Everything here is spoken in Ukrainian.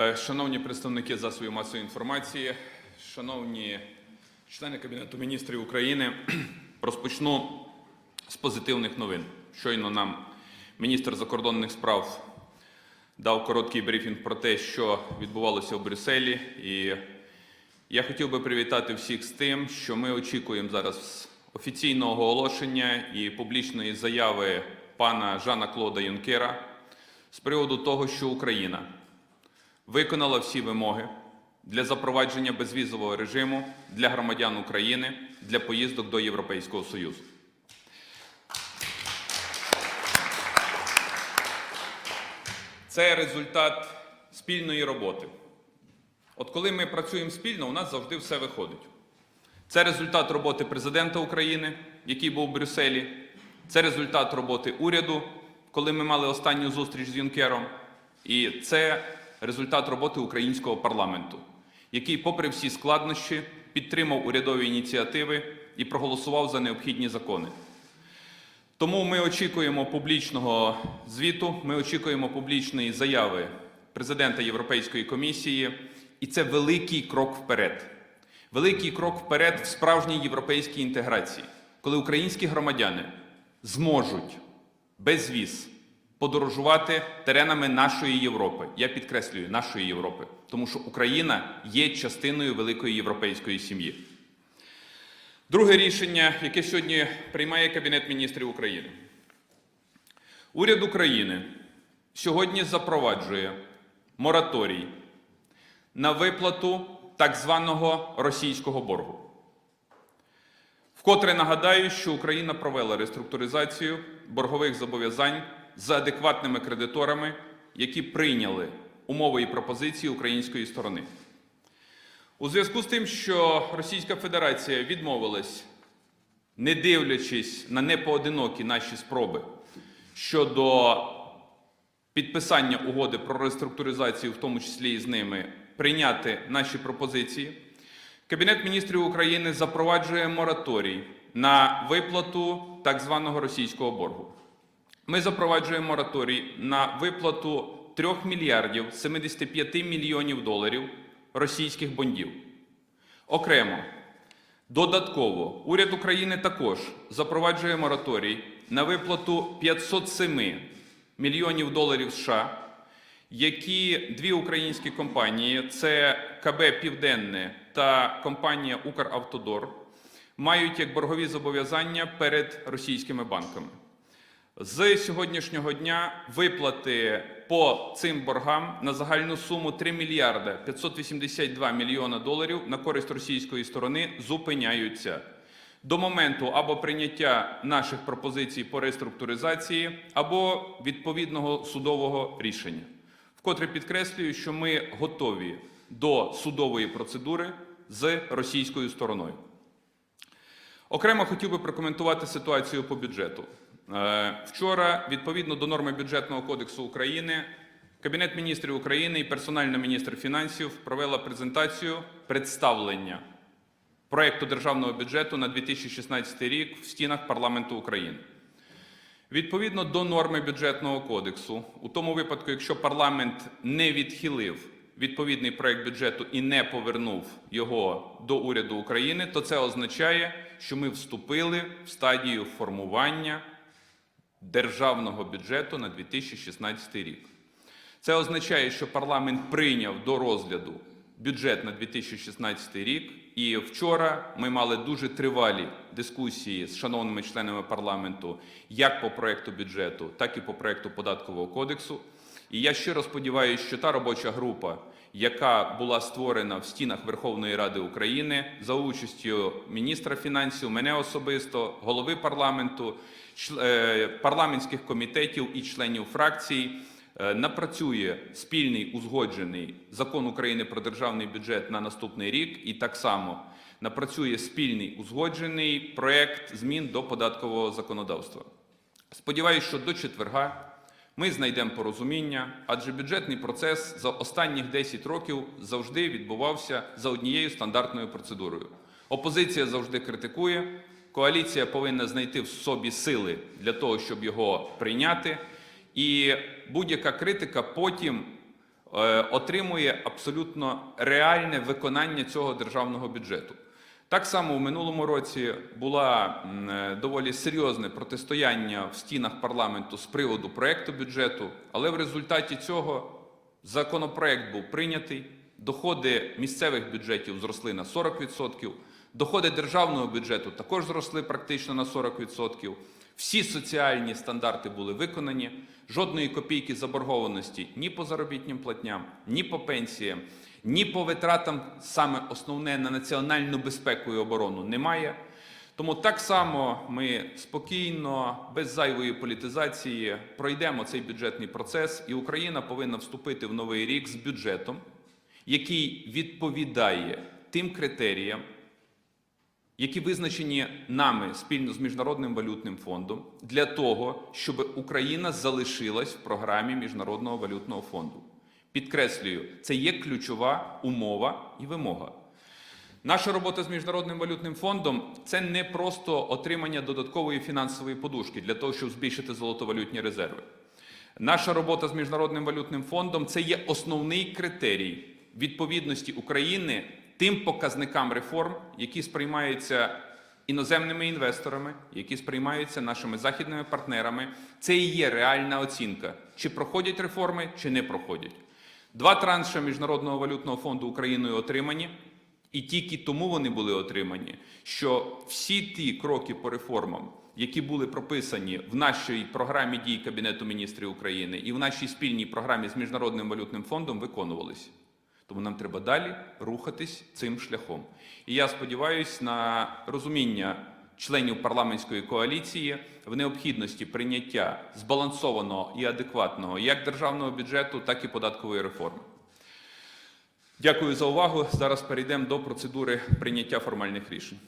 Е, Шановні представники засобів масової інформації, шановні члени Кабінету міністрів України, розпочну з позитивних новин. Щойно нам міністр закордонних справ дав короткий брифінг про те, що відбувалося в Брюсселі. І я хотів би привітати всіх з тим, що ми очікуємо зараз офіційного оголошення і публічної заяви пана Жана Клода Юнкера з приводу того, що Україна виконала всі вимоги для запровадження безвізового режиму для громадян України для поїздок до Європейського Союзу. Це результат спільної роботи. От коли ми працюємо спільно, у нас завжди все виходить. Це результат роботи президента України, який був у Брюсселі. Це результат роботи уряду, коли ми мали останню зустріч з Юнкером. І це результат роботи українського парламенту, який, попри всі складнощі, підтримав урядові ініціативи і проголосував за необхідні закони. Тому ми очікуємо публічного звіту, ми очікуємо публічної заяви президента Європейської комісії, і це великий крок вперед. Великий крок вперед в справжній європейській інтеграції, коли українські громадяни зможуть без віз подорожувати теренами нашої Європи. Я підкреслюю нашої Європи, тому що Україна є частиною великої європейської сім'ї. Друге рішення, яке сьогодні приймає Кабінет міністрів України. Уряд України сьогодні запроваджує мораторій на виплату так званого російського боргу. Вкотре нагадаю, що Україна провела реструктуризацію боргових зобов'язань з адекватними кредиторами, які прийняли умови і пропозиції української сторони. У зв'язку з тим, що Російська Федерація відмовилась, не дивлячись на непоодинокі наші спроби щодо підписання угоди про реструктуризацію, в тому числі і з ними, прийняти наші пропозиції, Кабінет міністрів України запроваджує мораторій на виплату так званого російського боргу. Ми запроваджуємо мораторій на виплату 3 мільярдів 75 мільйонів доларів російських бондів. Окремо, додатково, уряд України також запроваджує мораторій на виплату 507 мільйонів доларів США, які дві українські компанії це КБ Південне та компанія Укравтодор мають як боргові зобов'язання перед російськими банками. З сьогоднішнього дня виплати по цим боргам на загальну суму 3 мільярда 582 мільйона доларів на користь російської сторони зупиняються до моменту або прийняття наших пропозицій по реструктуризації, або відповідного судового рішення. Вкотре підкреслюю, що ми готові до судової процедури з російською стороною. Окремо хотів би прокоментувати ситуацію по бюджету. Е, Вчора, відповідно до норми бюджетного кодексу України, Кабінет міністрів України і персональна міністр фінансів провела презентацію представлення проекту державного бюджету на 2016 рік в стінах парламенту України. Відповідно до норми бюджетного кодексу, у тому випадку, якщо парламент не відхилив відповідний проект бюджету і не повернув його до уряду України, то це означає, що ми вступили в стадію формування державного бюджету на 2016 рік. Це означає, що парламент прийняв до розгляду бюджет на 2016 рік. І вчора ми мали дуже тривалі дискусії з шановними членами парламенту як по проекту бюджету, так і по проекту податкового кодексу. І я щиро сподіваюся, що та робоча група, яка була створена в стінах Верховної Ради України за участю міністра фінансів, мене особисто, голови парламенту, е, парламентських комітетів і членів фракцій, е, напрацює спільний узгоджений закон України про державний бюджет на наступний рік, і так само напрацює спільний узгоджений проект змін до податкового законодавства. Сподіваюсь, що до четверга ми знайдемо порозуміння, адже бюджетний процес за останніх 10 років завжди відбувався за однією стандартною процедурою. Опозиція завжди критикує, коаліція повинна знайти в собі сили для того, щоб його прийняти. І будь-яка критика потім е, отримує абсолютно реальне виконання цього державного бюджету. Так само у минулому році була е, доволі серйозне протистояння в стінах парламенту з приводу проекту бюджету, але в результаті цього законопроект був прийнятий. Доходи місцевих бюджетів зросли на 40%, доходи державного бюджету також зросли практично на 40%. Всі соціальні стандарти були виконані, жодної копійки заборгованості ні по заробітнім платням, ні по пенсіям, ні по витратам, саме основне на національну безпеку і оборону немає. Тому так само ми спокійно, без зайвої політизації, пройдемо цей бюджетний процес, і Україна повинна вступити в новий рік з бюджетом, який відповідає тим критеріям, які визначені нами спільно з Міжнародним валютним фондом для того, щоб Україна залишилась в програмі Міжнародного валютного фонду. Підкреслюю, це є ключова умова і вимога. Наша робота з Міжнародним валютним фондом це не просто отримання додаткової фінансової подушки для того, щоб збільшити золотовалютні резерви. Наша робота з Міжнародним валютним фондом це є основний критерій відповідності України тим показникам реформ, які сприймаються іноземними інвесторами, які сприймаються нашими західними партнерами. Це і є реальна оцінка, чи проходять реформи, чи не проходять. Два транші Міжнародного валютного фонду Україною отримані. І тільки тому вони були отримані, що всі ті кроки по реформам, які були прописані в нашій програмі дій Кабінету міністрів України і в нашій спільній програмі з Міжнародним валютним фондом, виконувалися. Тому нам треба далі рухатись цим шляхом. І я сподіваюся на розуміння членів парламентської коаліції в необхідності прийняття збалансованого і адекватного як державного бюджету, так і податкової реформи. Дякую за увагу. Зараз перейдемо до процедури прийняття формальних рішень.